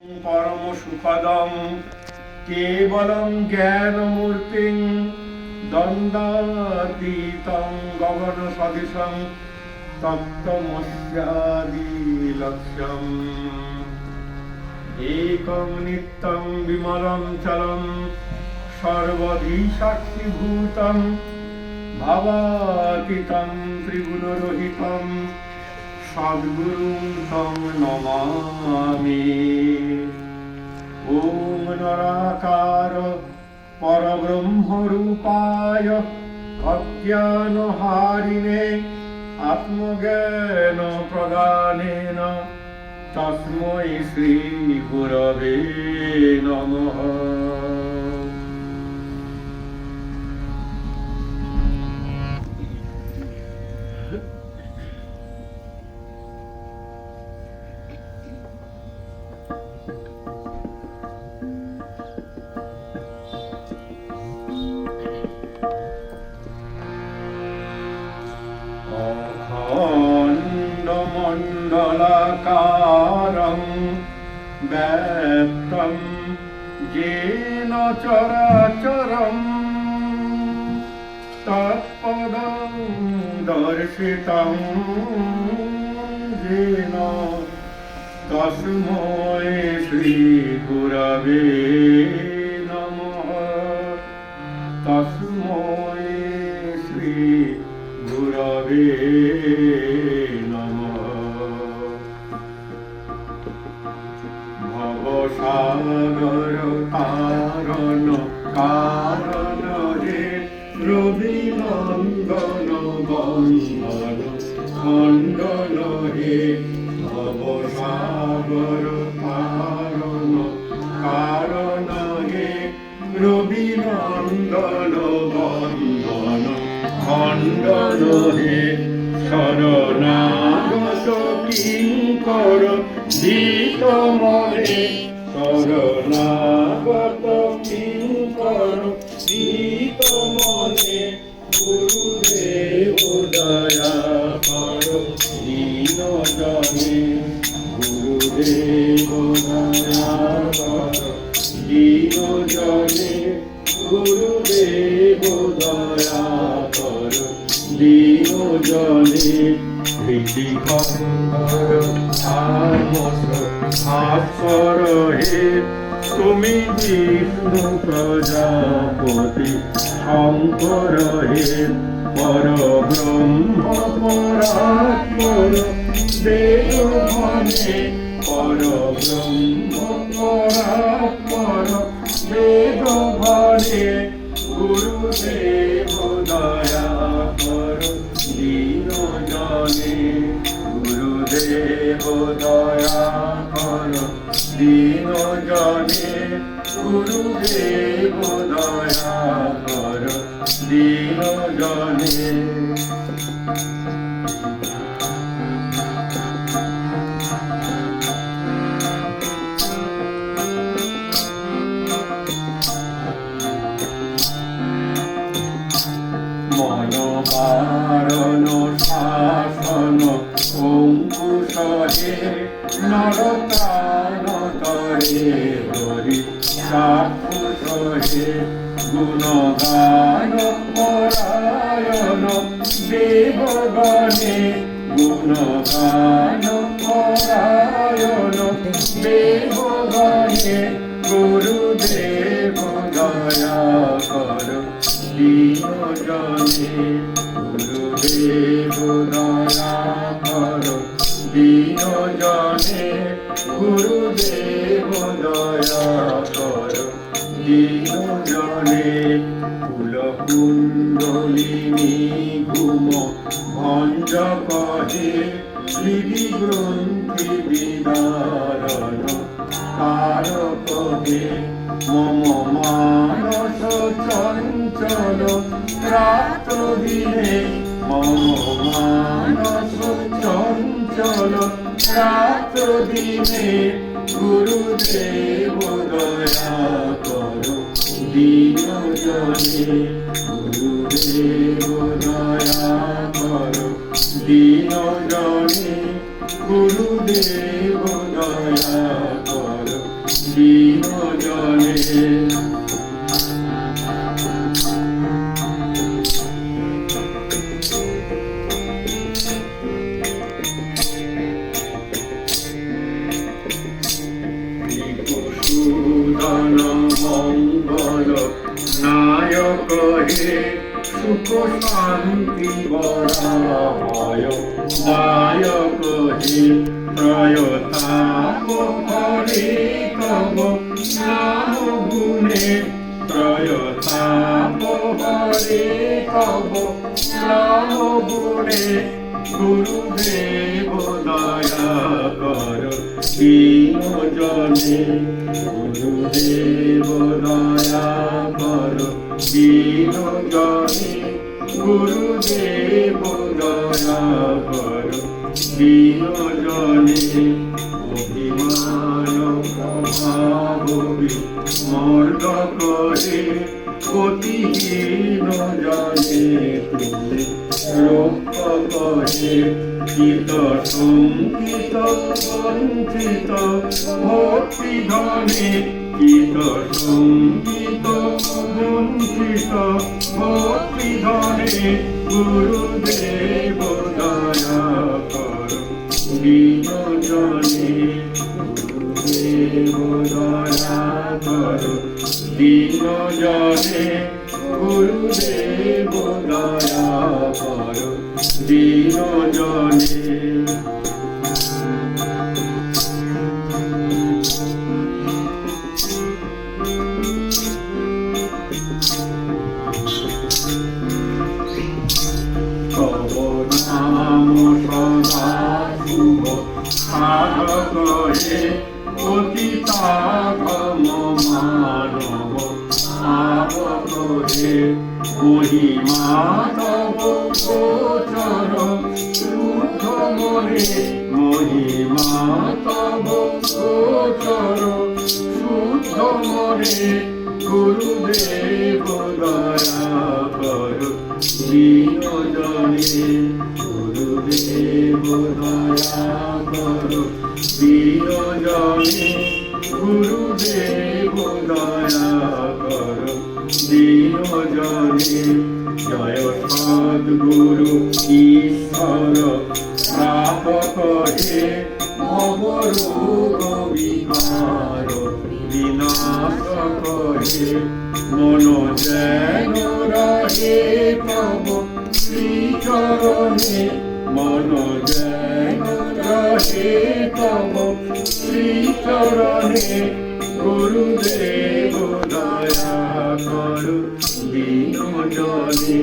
পরম সুখদম, কেবলম জ্ঞানমূর্তিং দ্বন্দ্বাতীতং গগন সদৃশং তত্ত্বমস্যাদি লক্ষ্যম একং নিত্যং বিমলং চলম সর্বধি সাক্ষীভূতম ভাবাতীতং ত্রিগুণরহিতম। সদ্গুরুং তং নমামি। ওম নরাকার পরব্রহ্মরূপায় অজ্ঞানহারিণে আত্মজ্ঞান প্রদানেন। তস্মৈ শ্রীগুরবে নমঃ। ব্যক্তম যেন চরাচরম। তৎপদম দর্শিতম যেন তস্ময় শ্রী গুরবে নমঃ। তস্ময় শ্রী গুরবে ভবসাগর কারণ কারণ রে রবি নন্দন বন্দন খণ্ডন হে ভবসাগর কারণ কারণ হে রবি নন্দন বন্দন খণ্ডন হে দিত মনে শরণাগত কিঙ্কর দিত মনে গুরুদেব দীন জনে কৃষিকন্দর তামস ভাস্কর হে তুমি বিষ্ণু প্রজাপতি শঙ্কর হে পর ব্রহ্ম পরাৎপর দেব মনে পর ব্রহ্ম পরাৎপর দেব ভরে গুরুদেব গুরুদেব দয়া কর দীন জনে গুরুদেব অঙ্কুশে নরতান তরে হরি চাক্ষুষে গুণগান পরায়ণ দেবগণে গুণগান জনে গুরুদেব দয়া কর দীন জনে কুল কুণ্ডলিনী ঘুম ভঞ্জ কহে শ্রী গ্রন্থি বিদারণ তারকে মম মানস চঞ্চল রাত্র দিনে মম মানস চঞ্চল রাত্র দিনে গুরুদেব দয়া করো দিন জনে সুদন মঙ্গল নায়ক হে সুখ শান্তি বরাময় দায়ক হে প্রয়তাপ হরে তব নাম গুণে প্রয়তাপ হরে তব নাম গুণে গুরুদেব দয়া কর জনে গুরুদেব দয়া কর জনে গুরুদেব দয়া কর জনে অভিমান মর্দ করে গতিহীন জনে তুমি রক্ষা কীত সংকিত বঞ্চিত ভক্তি ধনে কীত সংকিত বঞ্চিত ভক্তি ধনে গুরুদেব গুরুদেব দয়া কর দীন জনে তব নাম সদা শুভ সাধক হে তব গোচর শুদ্ধ মনে মহিমা তব গোচর শুদ্ধ মনে গুরুদেব দয়া কর দীন জনে গুরুদেব দয়া কর দীন জনে সদ্গুরু ঈশ্বর প্রাপক হে ভবরূপ বিকার বিনাশক হে মন যেন রহে তব, শ্রীচরণে মন যেন রহে তব, শ্রীচরণে গুরুদেব দয়া করু দীন জনে